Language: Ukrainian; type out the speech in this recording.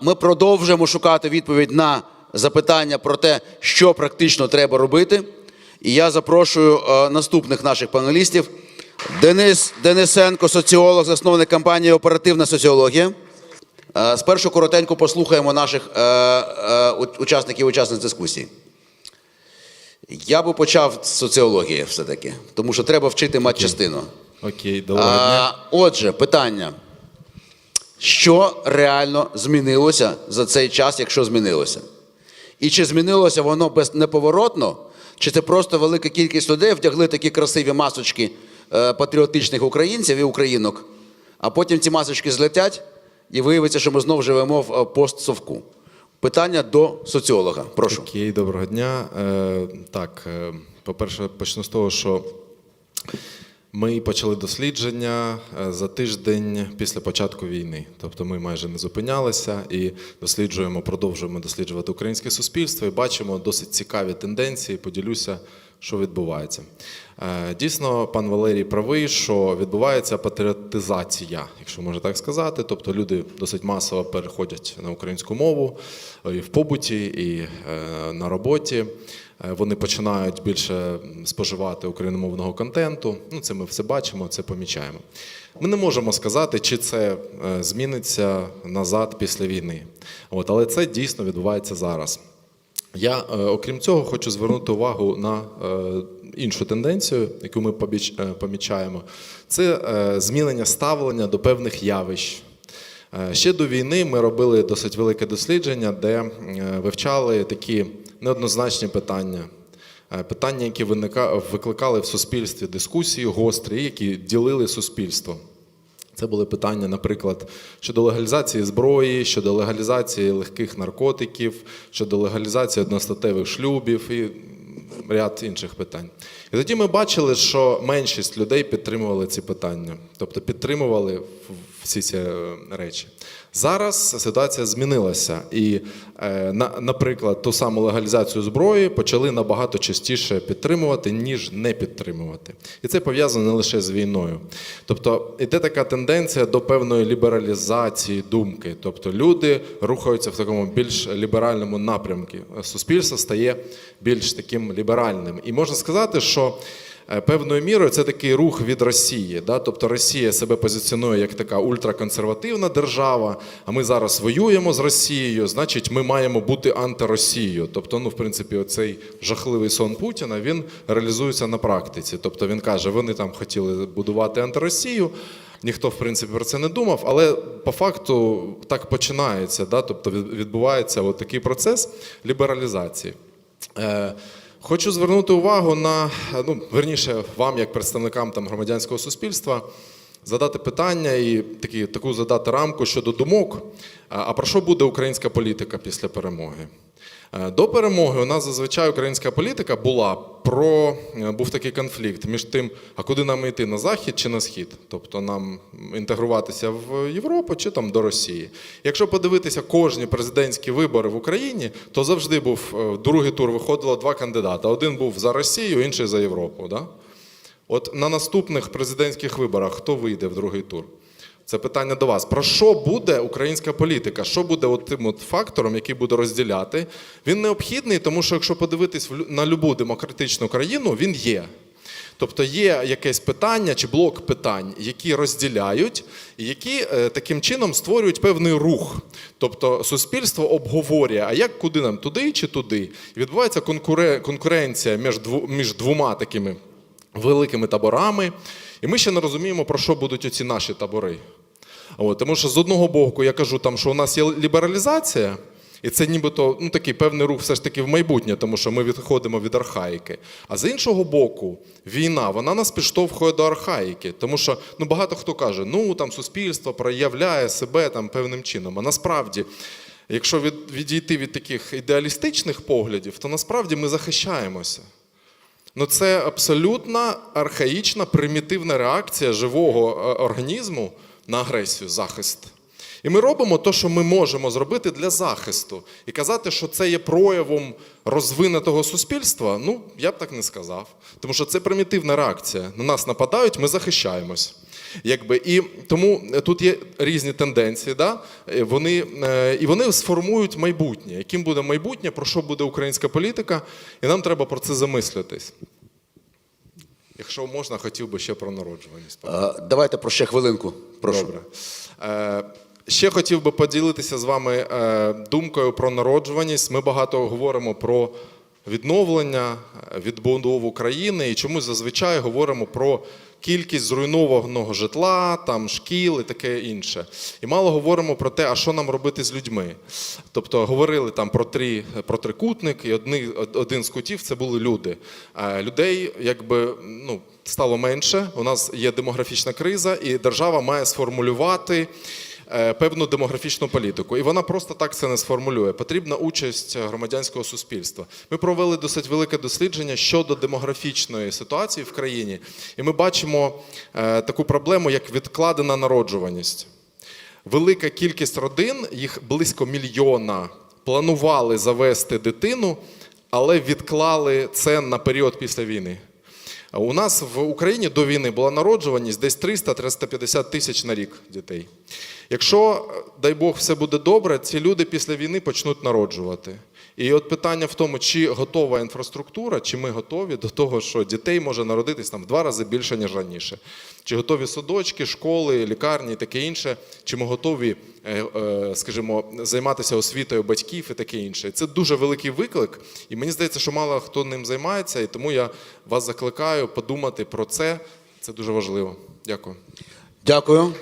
Ми продовжуємо шукати відповідь на запитання про те, що практично треба робити. І я запрошую е, наступних наших панелістів. Денис Денисенко, соціолог, засновник компанії Оперативна соціологія. Е, Спершу коротенько послухаємо наших е, учасників і учасниць дискусії. Я би почав з соціології все-таки, тому що треба вчити матчастину. Окей, доброго дня. Отже, питання. Що реально змінилося за цей час, якщо змінилося? І чи змінилося воно без неповоротно, чи це просто велика кількість людей вдягли такі красиві масочки е, патріотичних українців і українок, а потім ці масочки злетять і виявиться, що ми знову живемо в е, постсовку. Питання до соціолога. Прошу. Окей, доброго дня. Е, так, е, по-перше, почну з того, що ми почали дослідження е, за тиждень після початку війни. Тобто ми майже не зупинялися і досліджуємо, продовжуємо досліджувати українське суспільство і бачимо досить цікаві тенденції. Поділюся, що відбувається. Е, Дійсно, пан Валерій правий, що відбувається патріотизація, якщо можна так сказати. Тобто люди досить масово переходять на українську мову е, і в побуті, і е, на роботі. Вони починають більше споживати україномовного контенту. Ну, це ми все бачимо, це помічаємо. Ми не можемо сказати, чи це зміниться назад після війни. От, але це дійсно відбувається зараз. Я, е, окрім цього, хочу звернути увагу на е, іншу тенденцію, яку ми е, помічаємо. Це змінення ставлення до певних явищ. Ще до війни ми робили досить велике дослідження, де вивчали такі неоднозначні питання. Питання, які викликали в суспільстві дискусії гострі, які ділили суспільство. Це були питання, наприклад, щодо легалізації зброї, щодо легалізації легких наркотиків, щодо легалізації одностатевих шлюбів. І ряд інших питань. І тоді ми бачили, що меншість людей підтримували ці питання, тобто підтримували всі ці е, речі. Зараз ситуація змінилася, і, е, наприклад, ту саму легалізацію зброї почали набагато частіше підтримувати, ніж не підтримувати. І це пов'язано не лише з війною. Тобто йде така тенденція до певної лібералізації думки. Тобто люди рухаються в такому більш ліберальному напрямку. Суспільство стає більш таким ліберальним. І можна сказати, що Е, Певною мірою це такий рух від Росії. Да? Тобто Росія себе позиціонує як така ультраконсервативна держава, а ми зараз воюємо з Росією, значить, ми маємо бути антиросією. Тобто, ну, в принципі, оцей жахливий сон Путіна він реалізується на практиці. Тобто він каже, вони там хотіли будувати антиросію. Ніхто, в принципі, про це не думав, але по факту так починається. Да? Тобто відбувається от такий процес лібералізації. Хочу звернути увагу на ну, верніше, вам, як представникам там громадянського суспільства, задати питання і такі, таку задати рамку щодо думок. А про що буде українська політика після перемоги? Е, До перемоги у нас зазвичай українська політика була про е, був такий конфлікт між тим, а куди нам йти на захід чи на схід, тобто нам інтегруватися в Європу чи там до Росії. Якщо подивитися кожні президентські вибори в Україні, то завжди був е, другий тур виходило два кандидата. Один був за Росію, інший за Європу. Да? От на наступних президентських виборах хто вийде в другий тур? Це питання до вас. Про що буде українська політика? Що буде тим от фактором, який буде розділяти? Він необхідний, тому що якщо подивитись на любу демократичну країну, він є. Тобто є якесь питання чи блок питань, які розділяють, і які е, таким чином створюють певний рух. Тобто суспільство обговорює, а як куди нам туди чи туди. І відбувається конкуренція між, між двома такими великими таборами. І ми ще не розуміємо, про що будуть оці наші табори. От, тому що з одного боку я кажу, там, що у нас є лібералізація, і це нібито ну, такий певний рух все ж таки в майбутнє, тому що ми відходимо від архаїки. А з іншого боку, війна вона нас підштовхує до архаїки. Тому що ну, багато хто каже, ну там суспільство проявляє себе там певним чином. А насправді, якщо від, відійти від таких ідеалістичних поглядів, то насправді ми захищаємося. Ну, це абсолютно архаїчна, примітивна реакція живого е, організму на агресію, захист. І ми робимо те, що ми можемо зробити для захисту. І казати, що це є проявом розвинутого суспільства, ну, я б так не сказав. Тому що це примітивна реакція. На нас нападають, ми захищаємось. Якби і тому тут є різні тенденції, да? Е, вони е, і вони сформують майбутнє. Яким буде майбутнє, про що буде українська політика, і нам треба про це замислитись. Якщо можна, хотів би ще про народжуваність. Е, Давайте про ще хвилинку. Прошу. Добре. Е, ще хотів би поділитися з вами е, думкою про народжуваність. Ми багато говоримо про відновлення, е, відбудову країни і чомусь зазвичай говоримо про кількість зруйнованого житла, там шкіл і таке інше. І мало говоримо про те, а що нам робити з людьми. Тобто говорили там про три про трикутник, і одни, один з кутів це були люди. Людей, якби ну. Стало менше, у нас є демографічна криза, і держава має сформулювати певну демографічну політику. І вона просто так це не сформулює. Потрібна участь громадянського суспільства. Ми провели досить велике дослідження щодо демографічної ситуації в країні, і ми бачимо е, таку проблему, як відкладена народжуваність. Велика кількість родин, їх близько мільйона, планували завести дитину, але відклали це на період після війни. У нас в Україні до війни була народжуваність десь 300-350 тисяч на рік дітей. Якщо, дай Бог, все буде добре, ці люди після війни почнуть народжувати. І от питання в тому, чи готова інфраструктура, чи ми готові до того, що дітей може народитись там в два рази більше, ніж раніше. Чи готові садочки, школи, лікарні і таке інше, чи ми готові, е, е, скажімо, займатися освітою батьків і таке інше. Це дуже великий виклик, і мені здається, що мало хто ним займається, і тому я вас закликаю подумати про це. Це дуже важливо. Дякую. Дякую.